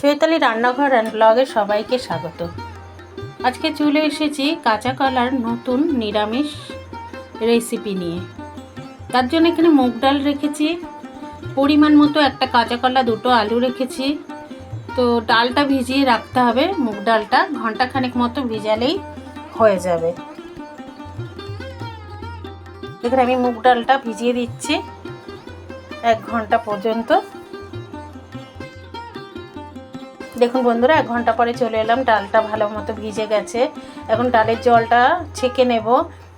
চৈতালি রান্নাঘর অ্যান্ড ব্লগে সবাইকে স্বাগত। আজকে চলে এসেছি কাঁচা কলার নতুন নিরামিষ রেসিপি নিয়ে। তার জন্য এখানে মুগ ডাল রেখেছি, পরিমাণ মতো একটা কাঁচা কলা, দুটো আলু রেখেছি। তো ডালটা ভিজিয়ে রাখতে হবে, মুগ ডালটা ঘন্টাখানেক মতো ভিজালেই হয়ে যাবে। এখানে আমি মুগ ডালটা ভিজিয়ে দিচ্ছি, এক ঘণ্টা পর্যন্ত। দেখুন বন্ধুরা, এক ঘণ্টা পরে চলে এলাম। ডালটা ভালো মতো ভিজে গেছে। এখন ডালের জলটা ছেঁকে নেব,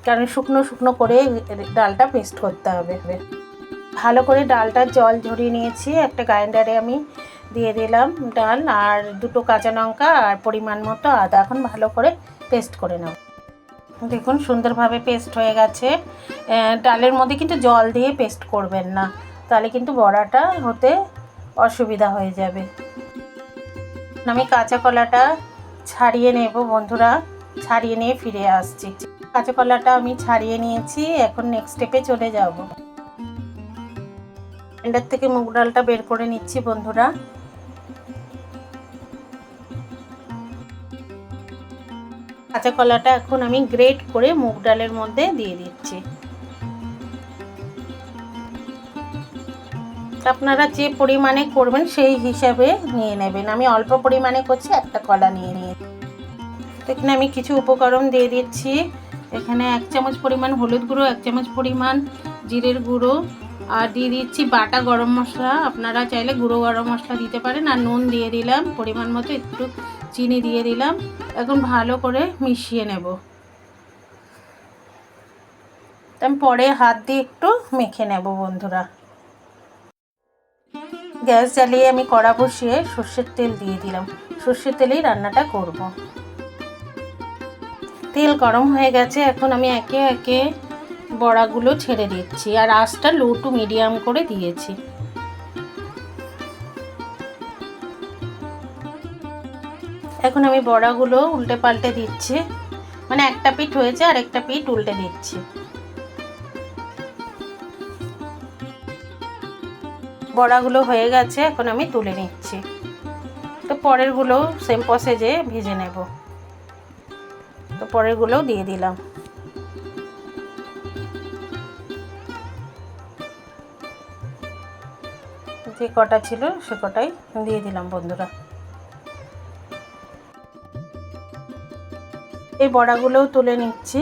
কারণ শুকনো শুকনো করে ডালটা পেস্ট করতে হবে। ভালো করে ডালটার জল ঝরিয়ে নিয়েছি। একটা গ্রাইন্ডারে আমি দিয়ে দিলাম ডাল, আর দুটো কাঁচা লঙ্কা আর পরিমাণ মতো আদা। এখন ভালো করে পেস্ট করে নেব। দেখুন, সুন্দরভাবে পেস্ট হয়ে গেছে। ডালের মধ্যে কিন্তু জল দিয়ে পেস্ট করবেন না, তাহলে কিন্তু বড়াটা হতে অসুবিধা হয়ে যাবে। আমি কাঁচা কলাটা ছাড়িয়ে নেব, বন্ধুরা। ছাড়িয়ে নিয়ে ফিরে আসছি। কাঁচা কলাটা আমি ছাড়িয়ে নিয়েছি, এখন নেক্সট স্টেপে চলে যাব। গ্রাইন্ডার থেকে মুগ ডালটা বের করে নিচ্ছি, বন্ধুরা। কাঁচা কলাটা এখন আমি গ্রেট করে মুগ ডালের মধ্যে দিয়ে দিচ্ছি। আপনারা যে পরিমাণে করবেন সেই হিসাবে নিয়ে নেবেন। আমি অল্প পরিমাণে করছি, একটা কলা নিয়ে নিয়ে এখানে আমি কিছু উপকরণ দিয়ে দিচ্ছি। এখানে এক চামচ পরিমাণ হলুদ গুঁড়ো, এক চামচ পরিমাণ জিরের গুঁড়ো, আর দিয়ে দিচ্ছি বাটা গরম মশলা। আপনারা চাইলে গুঁড়ো গরম মশলা দিতে পারেন, আর নুন দিয়ে দিলাম, পরিমাণ মতো একটু চিনি দিয়ে দিলাম। এখন ভালো করে মিশিয়ে নেব। পরে হাত দিয়ে একটু মেখে নেব বন্ধুরা। গ্যাস জ্বালিয়ে আমি কড়া বসিয়ে সর্ষের তেল দিয়ে দিলাম। সর্ষের তেলেই রান্নাটা করব। তেল গরম হয়ে গেছে, এখন আমি একে একে বড়াগুলো ছেড়ে দিচ্ছি আর আঁচটা লো টু মিডিয়াম করে দিয়েছি। এখন আমি বড়াগুলো উল্টে পাল্টে দিচ্ছি। মানে একটা পিঠ হয়েছে আর একটা পিঠ উল্টে দিচ্ছি। বড়াগুলো হয়ে গেছে, এখন আমি তুলে নিচ্ছি। তো পরেরগুলো সেম প্রসেজে ভেজে নেব। তো পরেরগুলোও দিয়ে দিলাম। যে কটা ছিল সে কটাই দিয়ে দিলাম বন্ধুরা। এই বড়াগুলোও তুলে নিচ্ছি।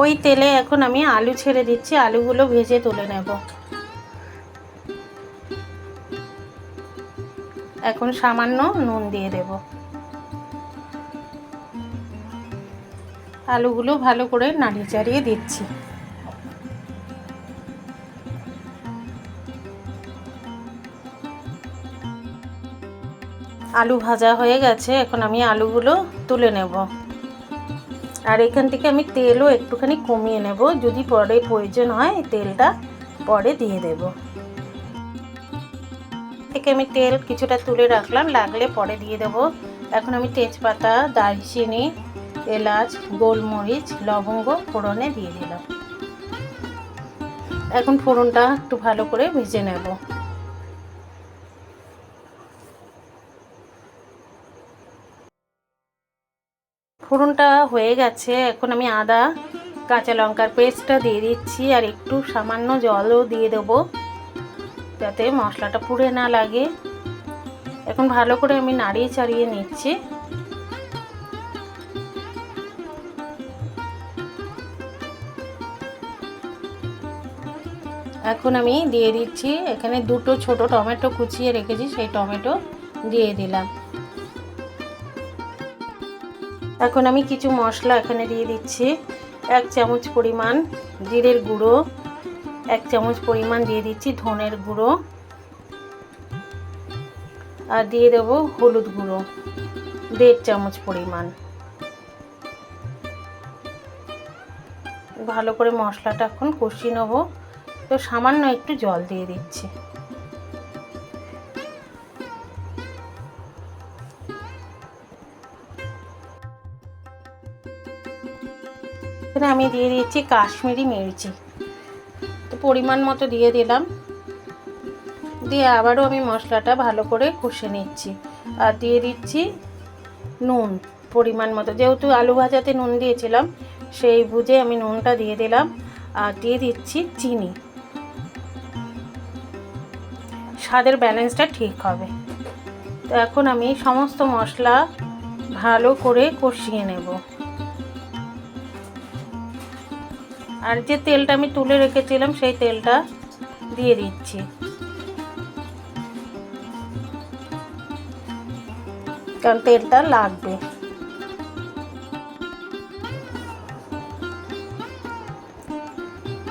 ওই তেলে এখন আমি আলু ছেড়ে দিচ্ছি, আলুগুলো ভেজে তুলে নেব। এখন সামান্য নুন দিয়ে দেব। আলুগুলো ভালো করে নাড়িয়ে চাড়িয়ে দিচ্ছি। আলু ভাজা হয়ে গেছে, এখন আমি আলুগুলো তুলে নেব। আর এখান থেকে আমি তেলও একটুখানি কমিয়ে নেব। যদি পরে প্রয়োজন হয় তেলটা পরে দিয়ে দেব। থেকে আমি তেল কিছুটা তুলে রাখলাম, লাগলে পরে দিয়ে দেব। এখন আমি তেজপাতা, দারচিনি, এলাচ, গোলমরিচ, লবঙ্গ ফোড়নে দিয়ে দিলাম। এখন ফোড়নটা একটু ভালো করে ভেজে নেব। ফোড়নটা হয়ে গেছে। এখন আমি আদা, কাঁচা লঙ্কার পেস্টটা দিয়ে দিচ্ছি আর একটু সামান্য জলও দিয়ে দেবো যাতে মশলাটা পুড়ে না লাগে। এখন ভালো করে আমি নাড়িয়ে চাড়িয়ে নিচ্ছি। এখন আমি দিয়ে দিচ্ছি, এখানে দুটো ছোট টমেটো কুচিয়ে রেখেছি, সেই টমেটো দিয়ে দিলাম। এখন আমি কিছু মশলা এখানে দিয়ে দিচ্ছি। এক চামচ পরিমাণ জিরের গুঁড়ো, এক চামচ পরিমাণ দিয়ে দিচ্ছি ধনের গুঁড়ো আর দিয়ে দেবো হলুদ গুঁড়ো, দেড় চামচ পরিমাণ। ভালো করে মশলাটা এখন কষিয়ে নেব। তো সামান্য একটু জল দিয়ে দিচ্ছি। এখানে আমি দিয়ে দিচ্ছি কাশ্মীরি মির্চি। তো পরিমাণ মতো দিয়ে দিলাম। দিয়ে আবারও আমি মশলাটা ভালো করে কষে নিচ্ছি। আর দিয়ে দিচ্ছি নুন, পরিমাণ মতো। যেহেতু আলু ভাজাতে নুন দিয়েছিলাম, সেই বুঝে আমি নুনটা দিয়ে দিলাম। আর দিয়ে দিচ্ছি চিনি। স্বাদের ব্যালেন্সটা ঠিক হবে। তো এখন আমি সমস্ত মশলা ভালো করে কষিয়ে নেব। আর যে তেলটা আমি তুলে রেখেছিলাম, সেই তেলটা দিয়ে দিচ্ছি। কারণ তেলটা লাগবে।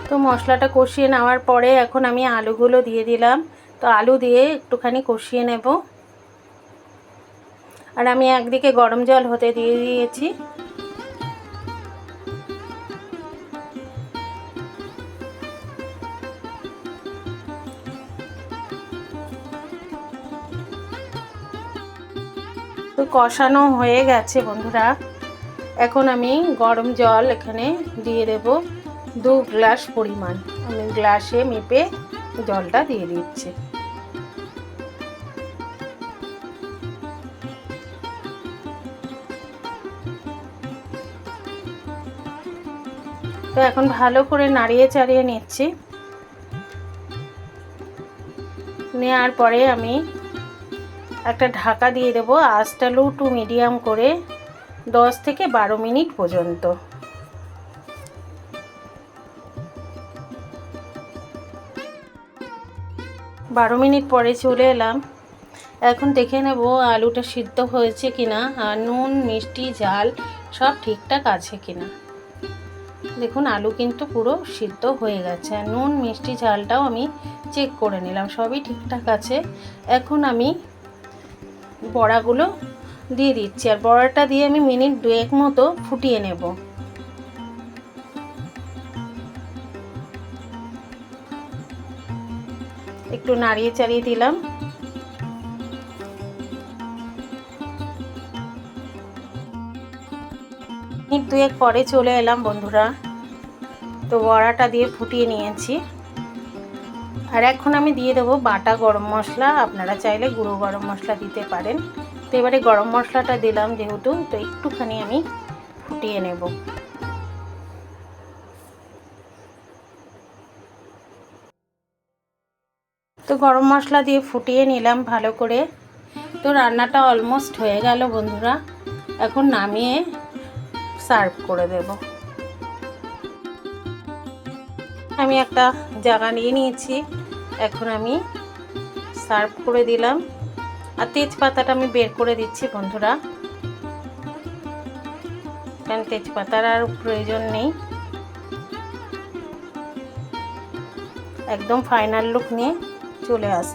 তো মশলাটা কষিয়ে নেওয়ার পরে এখন আমি আলুগুলো দিয়ে দিলাম। তো আলু দিয়ে একটুখানি কষিয়ে নেব। আর আমি একদিকে গরম জল হতে দিয়ে দিয়েছি। তো কষানো হয়ে গেছে, বন্ধুরা। এখন আমি গরম জল এখানে দিয়ে দেব দু গ্লাস পরিমাণ। আমি গ্লাসে মেপে জলটা দিয়ে দিচ্ছি। তো এখন ভালো করে নাড়িয়ে চাড়িয়ে নিচ্ছি। নেওয়ার পরে আমি একটা ঢাকা দিয়ে দেবো আঁচটা লো টু মিডিয়াম করে দশ থেকে বারো মিনিট পর্যন্ত। বারো মিনিট পরে চলে এলাম। এখন দেখে নেব আলুটা সিদ্ধ হয়েছে কিনা আর নুন, মিষ্টি ঝাল সব ঠিকঠাক আছে কিনা। দেখুন, আলু কিন্তু পুরো সিদ্ধ হয়ে গেছে। আর নুন, মিষ্টি ঝালটাও আমি চেক করে নিলাম, সবই ঠিকঠাক আছে। এখন আমি বড়াগুলো দিয়ে দিচ্ছি আর বড়াটা দিয়ে আমি মিনিট দুয়েক মতো ফুটিয়ে নেব। একটু নাড়িয়ে চাড়িয়ে দিলাম। মিনিট দুয়েক পরে চলে এলাম বন্ধুরা। তো বড়াটা দিয়ে ফুটিয়ে নিয়েছি। আর এখন আমি দিয়ে দেবো বাটা গরম মশলা। আপনারা চাইলে গুঁড়ো গরম মশলা দিতে পারেন। তো এবারে গরম মশলাটা দিলাম যেহেতু, তো একটুখানি আমি ফুটিয়ে নেব। তো গরম মশলা দিয়ে ফুটিয়ে নিলাম ভালো করে। তো রান্নাটা অলমোস্ট হয়ে গেল বন্ধুরা। এখন নামিয়ে সার্ভ করে দেব। আমি একটা জায়গা নিয়ে নিয়েছি। এখন আমি সার্ভ করে দিলাম। আর তেজপাতাটা আমি বের করে দিচ্ছি বন্ধুরা। কারণ তেজপাতার আর প্রয়োজন নেই। একদম ফাইনাল লুক নিয়ে চলে আস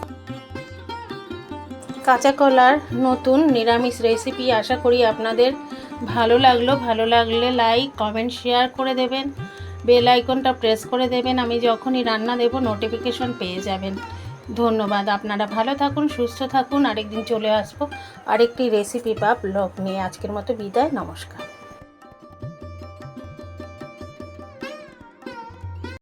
কাঁচা কলার নতুন নিরামিষ রেসিপি আশা করি আপনাদের ভালো লাগল। ভালো লাগলে লাইক কমেন্ট শেয়ার করে দেবেন। বেল আইকনটা প্রেস করে দেবেন, আমি যখনই রান্না দেব নোটিফিকেশন পেয়ে যাবেন। ধন্যবাদ, আপনারা ভালো থাকুন, সুস্থ থাকুন, আরেকদিন চলে আসব। আরেকটি রেসিপি বা ব্লগ নিয়ে আজকের মতো বিদায়, নমস্কার।